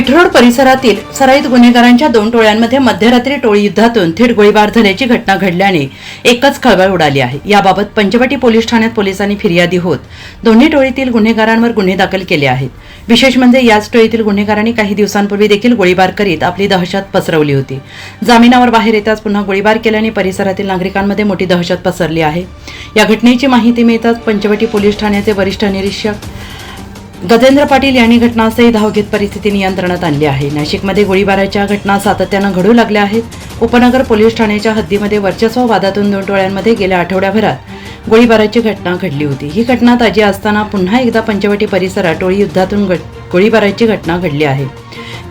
पेठरोड परिसरातील सराईत गुन्हेगारांच्या दोन टोळ्यांमध्ये मध्यरात्री टोळी युद्धातून थेट गोळीबार झाल्याची घटना घडल्याने एकच खळबळ उडाली आहे. याबाबत पंचवटी पोलीस ठाण्यात पोलिसांनी फिर्यादी होत दोन्ही टोळीतील गुन्हेगारांवर गुन्हे दाखल केले आहेत. विशेष म्हणजे याच टोळीतील गुन्हेगारांनी काही दिवसांपूर्वी देखील गोळीबार करीत आपली दहशत पसरवली होती. जामिनावर बाहेर येताच पुन्हा गोळीबार केल्याने परिसरातील नागरिकांमध्ये मोठी दहशत पसरली आहे. या घटनेची माहिती मिळताच पंचवटी पोलीस ठाण्याचे वरिष्ठ निरीक्षक गजेंद्र पाटील यांनी घटनास्थळी धाव घेत परिस्थिती नियंत्रणात आणली आहे. नाशिकमध्ये गोळीबाराच्या घटना सातत्यानं घडू लागल्या आहेत. उपनगर पोलीस ठाण्याच्या हद्दीमध्ये वर्चस्व वादातून दोन टोळ्यांमध्ये गेल्या आठवड्याभरात गोळीबाराची घटना घडली होती. ही घटना ताजी असताना पुन्हा एकदा पंचवटी परिसरात टोळी युद्धातून गोळीबाराची घटना घडली आहे.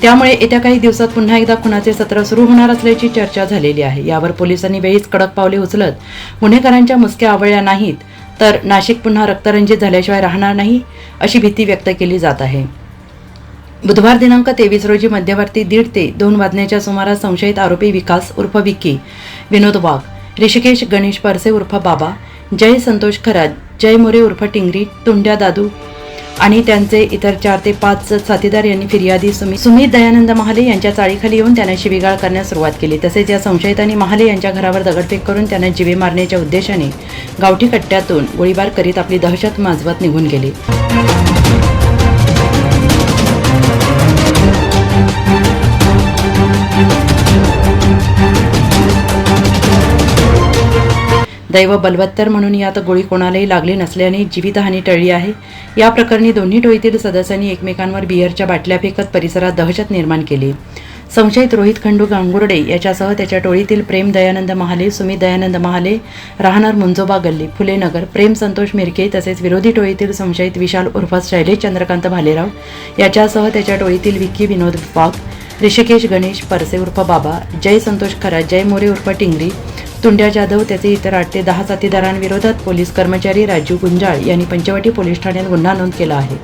त्यामुळे येत्या काही दिवसात पुन्हा एकदा खुनाचे सत्र सुरू होणार असल्याची चर्चा झालेली आहे. यावर पोलिसांनी वेळीच कडक पावले उचलत गुन्हेगारांच्या मुसक्या आवळल्या नाहीत. तर नाशिक पुन्हा रक्तरंजित झाल्याशिवाय राहणार नाही अशी भीती व्यक्त केली जात आहे. बुधवार दिनांक तेवीस रोजी मध्यवर्ती दीड ते दोन वाजण्याच्या सुमारास संशयित आरोपी विकास उर्फ विक्की विनोद वाघ ऋषिकेश गणेश परसे उर्फ बाबा जय संतोष खरात जय मोरे उर्फ टिंगरी तुंड्या दादू आणि त्यांचे इतर चार ते पाच साथीदार यांनी फिर्यादी सुमी सुमित दयानंद महाले यांच्या चाळीखाली येऊन त्यांना शिवीगाळ करण्यास सुरुवात केली. तसेच या संशयितांनी महाले यांच्या घरावर दगडफेक करून त्यांना जिवे मारण्याच्या उद्देशाने गावठी कट्ट्यातून गोळीबार करीत आपली दहशत माजवत निघून गेली. दैव बलवत्तर म्हणून यात गोळी कोणालाही लागली नसल्याने जीवितहानी टळली आहे. या प्रकरणी दोन्ही टोळीतील सदस्यांनी एकमेकांवर बिअरच्या बाटल्या फेकत परिसरात दहशत निर्माण केली. संशयित रोहित खंडू गांगुर्डे याच्यासह त्याच्या टोळीतील प्रेम दयानंद महाले सुमित दयानंद महाले राहणार मुंजोबा गल्ली फुले नगर प्रेम संतोष मिरके तसेच विरोधी टोळीतील संशयित विशाल उर्फ शैलेश चंद्रकांत भालेराव याच्यासह त्याच्या टोळीतील विक्की विनोद वाघ ऋषिकेश गणेश परसे उर्फ बाबा जय संतोष खरा जय मोरे उर्फ टिंगरी तुंड्या जाधव त्याचे इतर आठ ते दहा साथीदारांविरोधात पोलीस कर्मचारी राजू गुंजाळ यांनी पंचवटी पोलीस ठाण्यात गुन्हा नोंद केला आहे.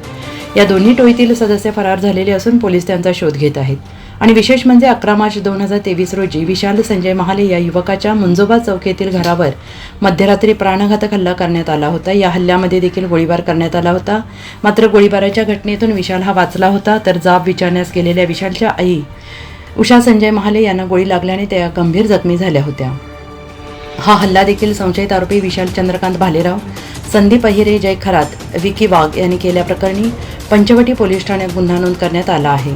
या दोन्ही टोळीतील सदस्य फरार झालेले असून पोलीस त्यांचा शोध घेत आहेत. आणि विशेष म्हणजे अकरा मार्च दोन हजार तेवीस रोजी विशाल संजय महाले या युवकाच्या मुंजोबा चौक येथील घरावर मध्यरात्री प्राणघातक हल्ला करण्यात आला होता. या हल्ल्यामध्ये देखील गोळीबार करण्यात आला होता. मात्र गोळीबाराच्या घटनेतून विशाल हा वाचला होता तर जाब विचारण्यास गेलेल्या विशालच्या आई उषा संजय महाले यांना गोळी लागल्याने त्या गंभीर जखमी झाल्या होत्या. हा हल्ला देखील संशयित आरोपी विशाल चंद्रकांत भालेराव संदीप अहिरे जय खरात विकी वाघ यांनी केल्याप्रकरणी पंचवटी पोलीस ठाण्यात गुन्हा नोंद करण्यात आला आहे.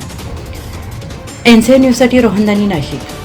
एनसीए न्यूजसाठी रोहनदानी नाशिक.